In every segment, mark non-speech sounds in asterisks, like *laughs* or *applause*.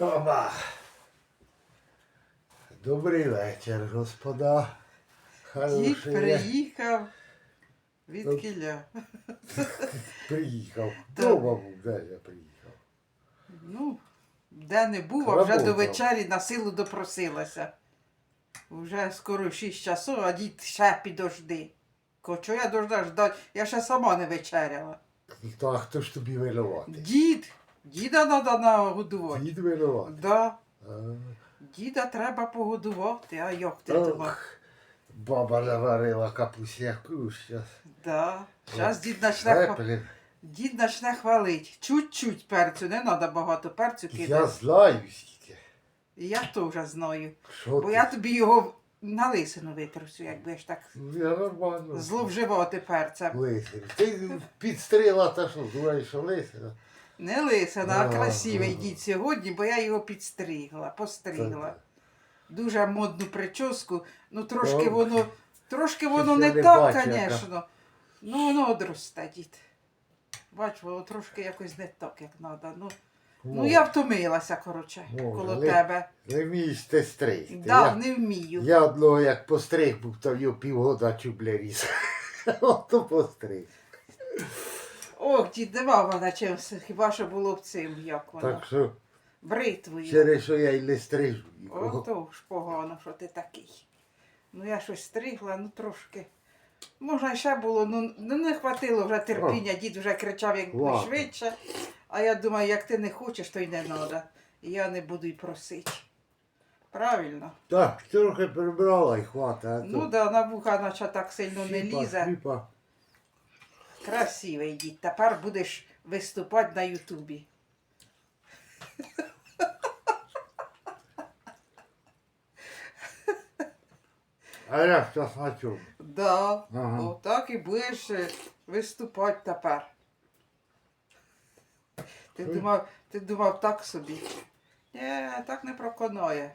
Оба. Добрий вечір, господа. Дід приїхав від кіля. приїхав. Дома був, де я приїхав. Ну, де не був, а вже до Работав. вечері на силу допросилася. Уже скоро 6 часов, а дід ще підожди. Кочо я должна ждати, я ще сама не вечеряла. Ніхто, а хто ж тобі винуватий? Дід, діда треба нагодувати. Дід винуватий. Да, А, діда треба погодувати, а як ти думав? Ох, баба наварила капусяку щас. Да. Зараз дід почне, хва- Пеплін. дід почне хвалить. Чуть-чуть перцю, не треба багато перцю Я кидати. знаю стільки. І Я теж знаю. Що Бо ти? я тобі його на лисину витрусю, як будеш так Ну, Я нормально. зловживати перцем. Лисина. Ти підстріла та що, думаєш, що лисина? Не лисина, а красивий дід сьогодні, бо я його підстригла, постригла. Дуже модну прическу. Ну трошки воно, трошки воно не так, звісно. Ну воно одросте, дід. Бач, воно трошки якось не так, як треба. Ну, ну я втомилася, коротше, коло тебе. Не вмієш ти стригти. Я- не вмію. Я одного як постриг був, то його півгода чубля ріс. *laughs* Ото постриг. Ох, дід, нема мене чимось, хіба що було б цим, як воно. Так що Бритвою. через що я й не стрижу нікого. Ото ж погано, що ти такий. Ну я щось стригла, ну трошки. Можна ще було, ну ну, не хватило вже терпіння, дід вже кричав як Ладно. швидше. А я думаю, як ти не хочеш, то й не треба. І я не буду й просити. Правильно? Так, трохи прибрала і хвата. А Ну то да, на вуха наче так сильно не щіпа, лізе. щіпа. Красивий дід. Тепер будеш виступати на Ютубі. А я зараз чому? Да, Ага. отак і будеш е, виступати тепер. Ти Ой. думав, ти думав так собі. Ні, так не проконає.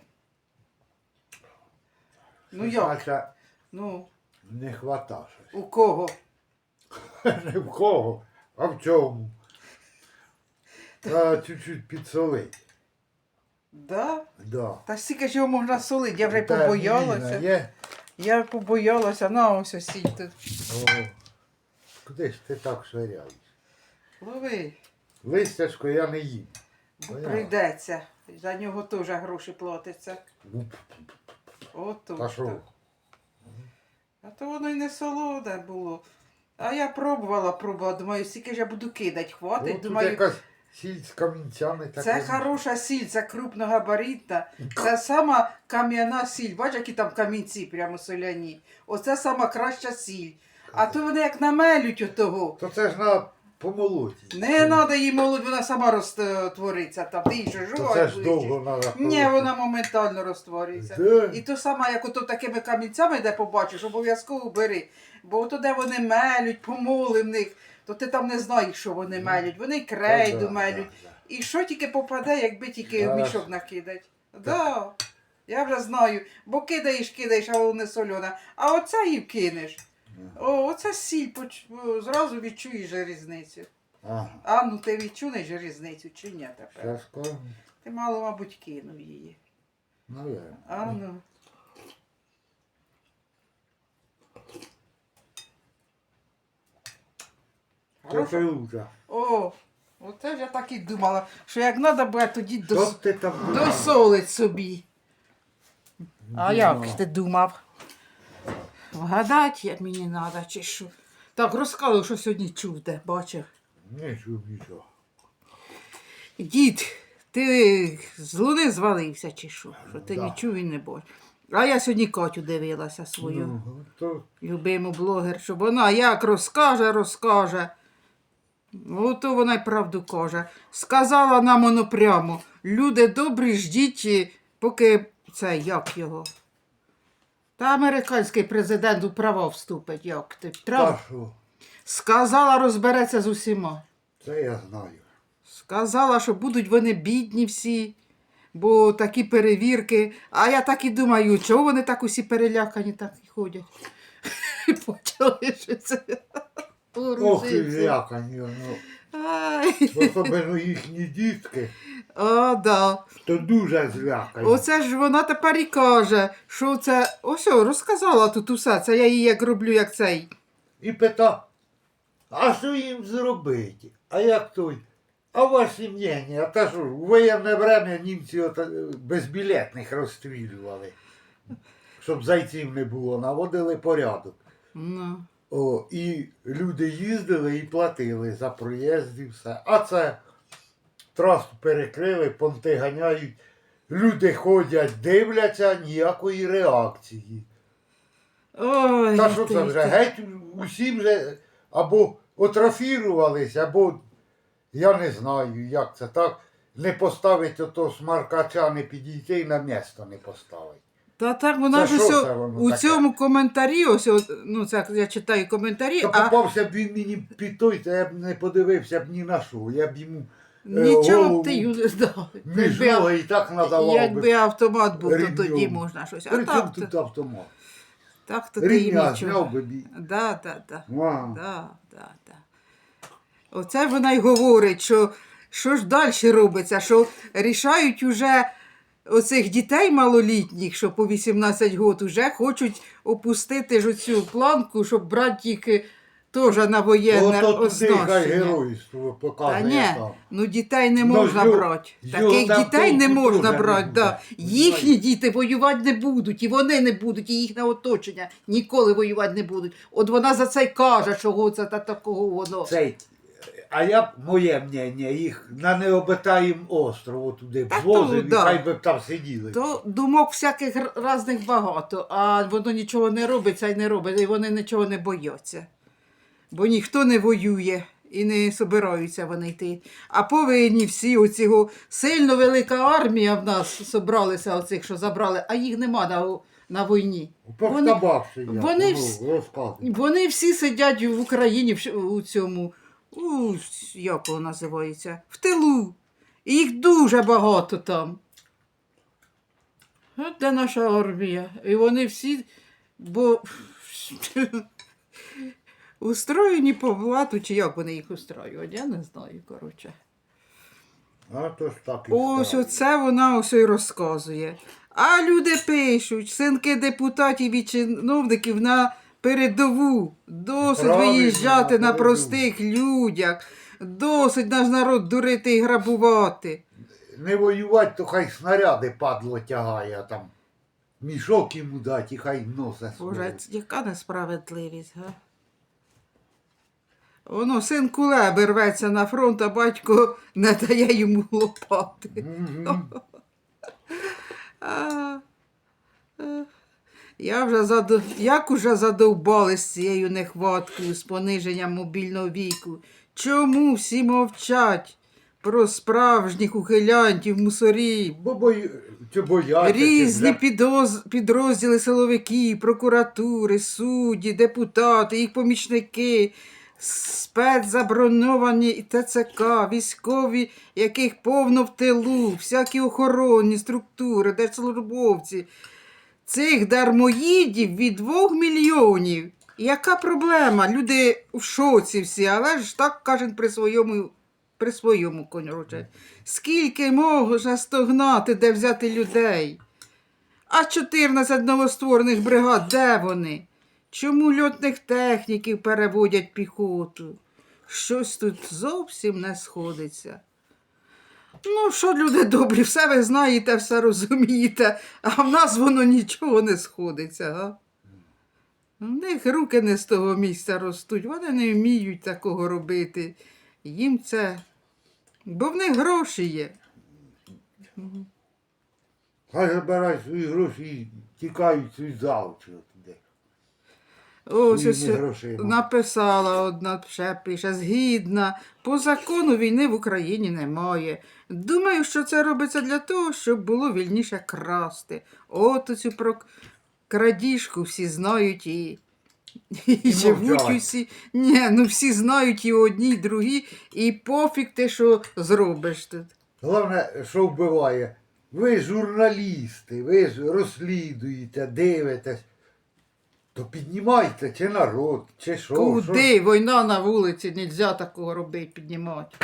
Ну як? Ну, не хвата щось. у кого? *laughs* Не в кого, а в чому? Та чуть-чуть підсолить. Да? Да. Та стільки ж його можна солити, я вже й Та побоялася. Ніна Є? Я побоялася, на ось ось тут. О, куди ж ти так швиряєш? Лови, Листячко я не їм. бо прийдеться. За нього теж гроші. Та що? А то воно й не солоде було. А я пробувала, пробувала, думаю, скільки ж я буду кидати, хватить. Ну, тут думаю, якась сіль з камінцями така. це хороша сіль, це крупногабаритна. Це сама кам'яна сіль. Бачиш, які там камінці прямо соляні. Оце сама краща сіль. А то вони як намелють отого. То це ж на помолоті. Не треба їй молоть, вона сама розтвориться там. Ти що То це ж довго треба. Ні, вона моментально розтворюється. Да. І то саме, як ото такими камінцями, де побачиш, обов'язково бери. Бо ото де вони мелють, помоли в них, то ти там не знаєш, що вони мелють. Вони крейду да, мелють. да, да. І що тільки попаде, якби тільки в Да. мішок накидать. Да. Я вже знаю, бо кидаєш, кидаєш, а воно не солене. А оце і вкинеш. О, оце сіль, поч- зразу відчуєш різницю. Ага. А ну ти відчуєш різницю чи ні тепер? Скажу. Ти мало, мабуть, кинув її. Наверно. А ну. Хорошо. луча. О, оце ж я так і думала, що як треба буде, тоді Що дос... ти там досолить собі. А як ти думав? Вгадати, як мені треба, чи що. Так, розказуй, що сьогодні чув, де бачив. Не чув нічого. Дід, ти з луни звалився, чи що? Що ти Да. не чув і не бачив. А я сьогодні Катю дивилася свою. Ну, то любиму блогер, щоб вона як розкаже, розкаже. Ото вона й правду каже. Сказала нам воно прямо. Люди добрі, ждіть, поки це як його. Та американський президент у права вступить, як ти та що? Сказала, розбереться з усіма. Це я знаю. Сказала, що будуть вони бідні всі, бо такі перевірки. А я так і думаю, чого вони так усі перелякані так і ходять. *laughs* Почали що це. Ох, і злякані, ну. Ай, Особливо їхні дітки. А, да. То дуже злякає. Оце ж вона тепер і каже, що це. Ось, о, розказала тут усе. Це я її як роблю, як цей. І питав, а що їм зробити? А як той? А ваші мнення? А та що, в воєнне время німці от, е, безбілетних розстрілювали. Щоб зайців не було, наводили порядок. Ну. О, і люди їздили і платили за проїзд і все. А це трасу перекрили, понти ганяють. Люди ходять, дивляться, ніякої реакції. Ой, Та що це вже геть усім вже або отрофірувалися, або я не знаю, як це так. Не поставить ото смаркача, не підійти і на місто не поставить. Та так вона Це ж що ось це воно у таке? цьому коментарі, ось, от, ну це я читаю коментарі, Та а попався б він мені під той, то я б не подивився б ні на що. Я б йому е, нічого б ти не здав. між Якби, ноги і так надавав якби би. автомат був, то тоді можна щось. А При чому так, тут то, автомат? так то ти їм Рівня нічого. зняв би бій. Да, да, да. Да, да, да. Оце вона й говорить, що, що ж далі робиться, що рішають уже оцих дітей малолітніх, що по 18 років, вже хочуть опустити ж оцю планку, щоб брати їх е, теж на воєнне Ото туди хай оснащення. геройство Та показує ні, там. ну дітей не Ну, можна його- брати. Таких там дітей не толку можна теж не брати. буде. Да. Їхні діти воювати не будуть, і вони не будуть, і їхнє оточення ніколи воювати не будуть. От вона за це й каже, чого це та такого воно. Цей, а я б, моє мнення, їх на необитаєм острову туди б Та то, і да. хай би б там сиділи. То думок всяких р- різних багато, а воно нічого не робиться і не робить, і вони нічого не бояться. Бо ніхто не воює і не собираються вони йти. А повинні всі оцього сильно велика армія в нас собралися, оцих, що забрали, а їх нема на, на війні. Вони, Повтабавши я, вони ну, вс- розказуй. вони всі сидять в Україні в щ- у цьому, у, як воно називається, в тилу. І їх дуже багато там. От де наша армія. І вони всі, бо *laughs* устроєні по блату, чи як вони їх устроюють, я не знаю, коротше. А то ж так і Ось стало. оце вона ось і розказує. А люди пишуть, синки депутатів і чиновників на передову. Досить Правильно, виїжджати на передову. простих людях. Досить наш народ дурити і грабувати. Не воювати, то хай снаряди падло тягає, а там мішок йому дать і хай носе Боже, яка несправедливість, га? Воно син кулеби рветься на фронт, а батько не дає йому лопати. Мгм. *laughs* А, е, Я вже задов... Як уже задовбали з цією нехваткою, з пониженням мобільного віку. Чому всі мовчать про справжніх ухилянтів, мусорів? Бо бою... чи бояться, Різні для- підоз... підрозділи силовиків, прокуратури, судді, депутати, їх помічники, спецзаброновані і ТЦК, військові, яких повно в тилу, всякі охоронні структури, держслужбовці. Цих дармоїдів від двох мільйонів. Яка проблема? Люди в шоці всі, але ж так кажуть при своєму, при своєму короче. Скільки можна стогнати, де взяти людей? А 14 новостворених бригад, де вони? Чому льотних техніків переводять піхоту? Щось тут зовсім не сходиться. Ну, що, люди добрі, все ви знаєте, все розумієте, а в нас воно нічого не сходиться, га? В них руки не з того місця ростуть, вони не вміють такого робити. Їм це. Бо в них гроші є. Хай забирають свої гроші і тікають свій завтра. Ось ось написала одна ще пише, згідна. По закону війни в Україні немає. Думаю, що це робиться для того, щоб було вільніше красти. От оцю про крадіжку всі знають і. І, І живуть усі. Ні, ну всі знають і одні, і другі, і пофіг те, що зробиш тут. Головне, що вбиває. Ви журналісти, ви ж розслідуєте, дивитесь. То піднімайте, чи народ, чи що. що. Куди? Війна на вулиці, нельзя такого робити, піднімати.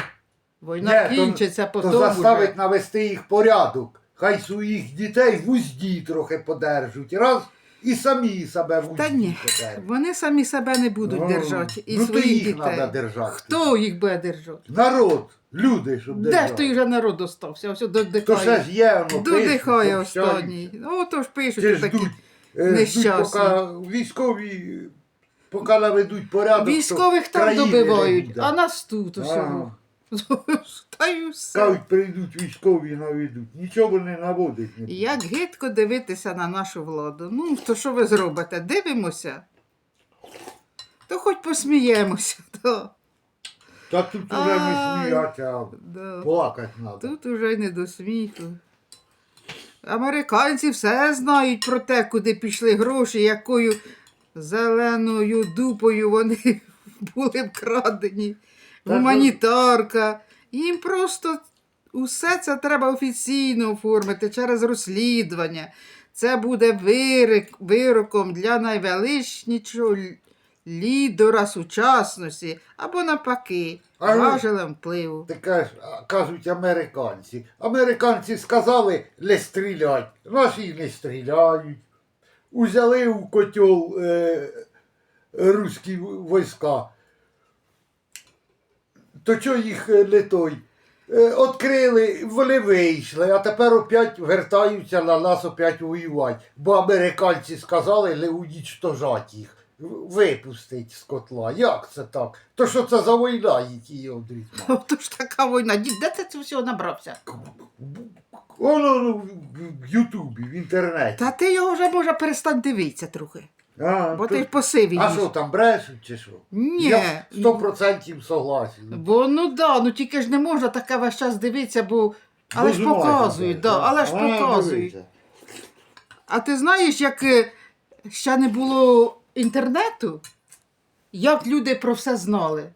Війна то- кінчиться, То потім заставить уже. навести їх порядок. Хай своїх дітей в узді трохи подержуть. Раз і самі себе в узді Та ні, подержать. вони самі себе не будуть Ну, держати. І ну, то своїх їх дітей. треба держати. Хто їх буде держати? Народ, люди, щоб Де держали. ж той вже народ остався? Ось То додихає. ще ж є, воно Додихає останній. Ну, то ж пишуть Чи ждуть, е, поки військові, поки наведуть порядок. то Військових там країни не добивають, а нас тут усього. *laughs* Та й. Кажуть, прийдуть військові і наведуть. Нічого вони наводить не. Як гидко дивитися на нашу владу. Ну, то що ви зробите? Дивимося. То хоч посміємося. *laughs* То. Та тут уже не Ай. сміяться, а Да. плакати треба. Тут уже й не до сміху. Американці все знають про те, куди пішли гроші, якою зеленою дупою вони *laughs* були вкрадені. Гуманітарка. Їм просто усе це треба офіційно оформити через розслідування. Це буде вирок, вироком для найвеличнішого лідера сучасності або навпаки, А важелем впливу. Ти кажеш, кажуть американці. Американці сказали не стрілять. Наші не стріляють. Узяли у котел е, руські війська. То чого їх е, не той? Е, Открили, вони вийшли, а тепер опять вертаються на нас опять воювати. Бо американці сказали не унічтожать їх, випустить з котла. Як це так? То що це за війна, які його дрітьма? Ото ж така війна. Дід, де ти це всього набрався? Воно ну, в- Ютубі, в інтернеті. Та ти його вже може перестань дивитися трохи. А, Бо то- ти посивів. а що там брешуть чи що? Ні. Я сто процентів согласен. Бо ну да, ну тільки ж не можна таке весь час дивитися, бо. Але ж показують, да, але ж А, показують. дивіться. А ти знаєш, як е, ще не було інтернету, як люди про все знали?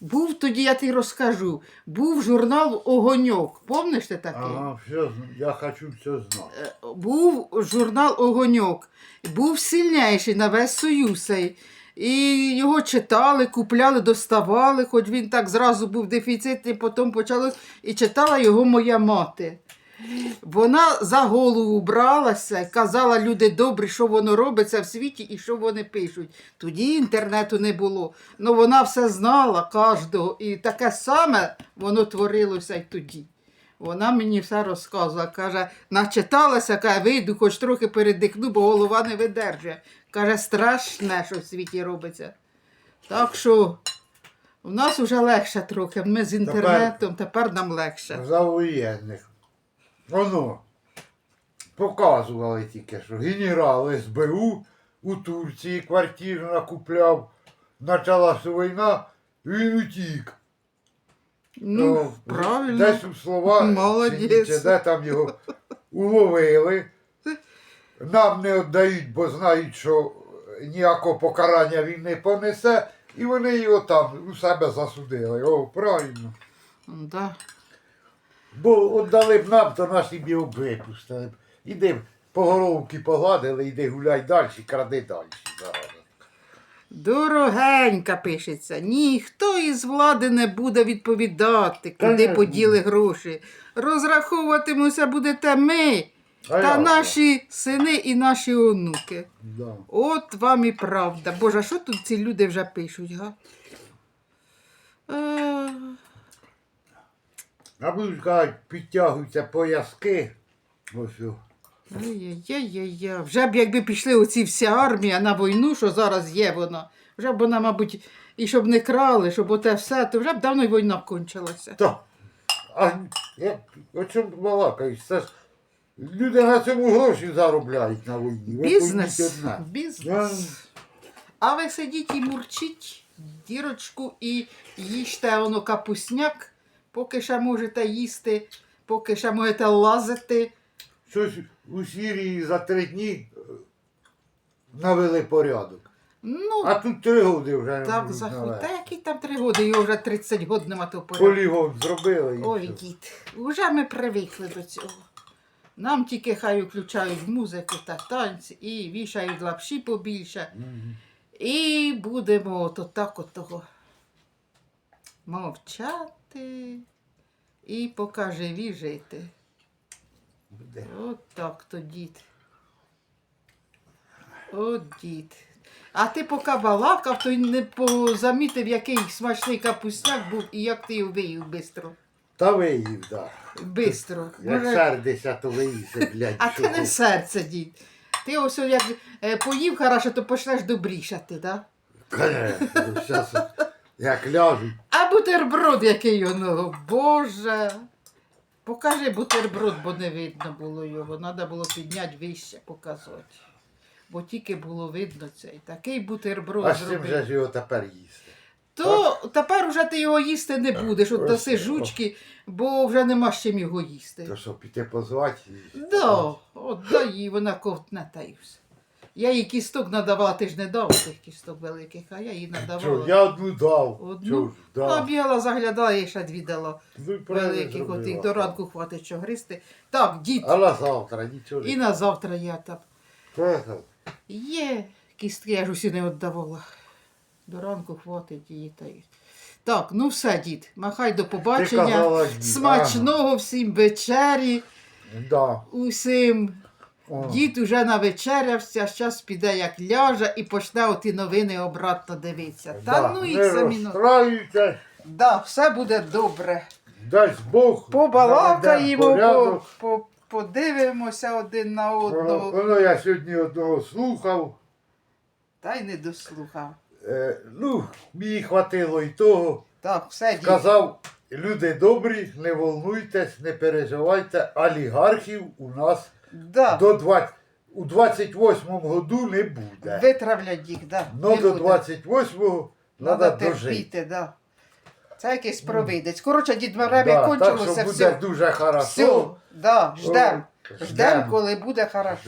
Був тоді, я тобі розкажу, був журнал Огоньок. Помниш ти такий? Ага, все, я хочу все знати. Е, був журнал Огоньок, був сильніший на весь Союз. І його читали, купляли, доставали, хоч він так зразу був дефіцитний, потім почалось, і читала його моя мати. Вона за голову бралася, казала люди добрі, що воно робиться в світі і що вони пишуть. Тоді інтернету не було. Ну вона все знала кожного, і таке саме воно творилося й тоді. Вона мені все розказувала, каже, начиталася, каже, вийду, хоч трохи передихну, бо голова не видержує. Каже, страшне, що в світі робиться. Так що в нас вже легше трохи. Ми з інтернетом, тепер нам легше. За воєнних. Воно. Показували тільки, що генерал СБУ у Турції квартиру накупляв. Почалася війна, він утік. Ну, правильно. Десь у слова, Молодець. де там його уловили. Нам не віддають, бо знають, що ніякого покарання він не понесе. І вони його там у себе засудили. О, правильно. Да. Бо віддали б нам, то наші б його випустили. б. Іди по головки погладили, іди гуляй далі, кради далі. Дорогенька пишеться. Ніхто із влади не буде відповідати, куди поділи гроші. Розраховуватимуся будете ми А та наші сини і наші онуки. Да. От вам і правда. Боже, що тут ці люди вже пишуть, га? Е, А будуть кажуть, підтягуються пояски. Ось. о. Ай-яй-яй-яй. Вже б якби пішли оці вся армія на війну, що зараз є вона, вже б вона, мабуть, і щоб не крали, щоб оте все, то вже б давно й війна кончилася. Та. А я о чому балакаєш? Це ж люди на цьому гроші заробляють на війні. Ви Бізнес. пойміть одне. Бізнес. А ви сидіть і мурчіть дірочку і їжте воно капусняк, поки ще можете їсти, поки ще можете лазити. Щось у Сірії за три дні е, навели порядок. Ну, А тут три роки вже так заход. Та які там три роки, його вже 30 років нема того порядку. Полігон зробили. і Ой, все. дід, вже ми привикли до цього. Нам тільки хай включають музику та танці і вішають лапші побільше. І будемо ото так от того мовчати і поки живі жити. Буде. От так то дід. От дід. А ти поки балакав, то й не позамітив, який смачний капусняк був і як ти його виїв бистро. Та виїв, да. Бистро. Як Може, сердися, то виїси, блядь. А це не ти. серце, дід. Ти ось як е, поїв хорошо, то почнеш добрішати, так? Конечно, щас як ляжуть. А бутерброд який воно, Боже. Покажи бутерброд, бо не видно було його. Треба було підняти вище, показати. Бо тільки було видно цей. Такий бутерброд А з чим зробив. же ж його тепер їсти? То тепер уже ти його їсти не будеш, от даси жучки, бо вже нема з чим його їсти. То що, піти позвати? її? Да, от дай їй, вона ковтне та й все. Я їй кісток надавала, ти ж не дав тих кісток великих, а я їй Чо, надавала. я одну дав. Одну? Чо ж, Вона бігала, заглядала, я ще дві дала. Ну, і правильно Великих зробила. отих до ранку хватить що гристи. Так, дід, А на завтра нічого і не. на завтра я там. Є кістки, я ж усі не віддавала. До ранку хватить її та й. Так, ну все, дід, махай до Ти побачення. казала, дід. Смачного всім вечері, Ага. Да. усім. Дід уже навечерявся, зараз піде як ляже і почне оті новини обратно дивитися. Та Да, ну і не. Да, все буде добре. Дасть Бог. Побалакаємо, наведе по, порядок. по, подивимося один на Воно, одного. воно я сьогодні одного слухав. Та й не дослухав. Е, ну, мені хватило і того. Так, все дід. Сказав, люди добрі, не волнуйтесь, не переживайте, олігархів у нас Да. до 20, у 28-му году не буде. Витравлять їх, да. Ну не до буде. 28-го Надо треба дожити. терпіти, да. Це якийсь провидець. Коротше, дід время Да, так кончилося, що буде все. дуже Все, да, ждем. Ждем. Ждем, коли буде хорошо.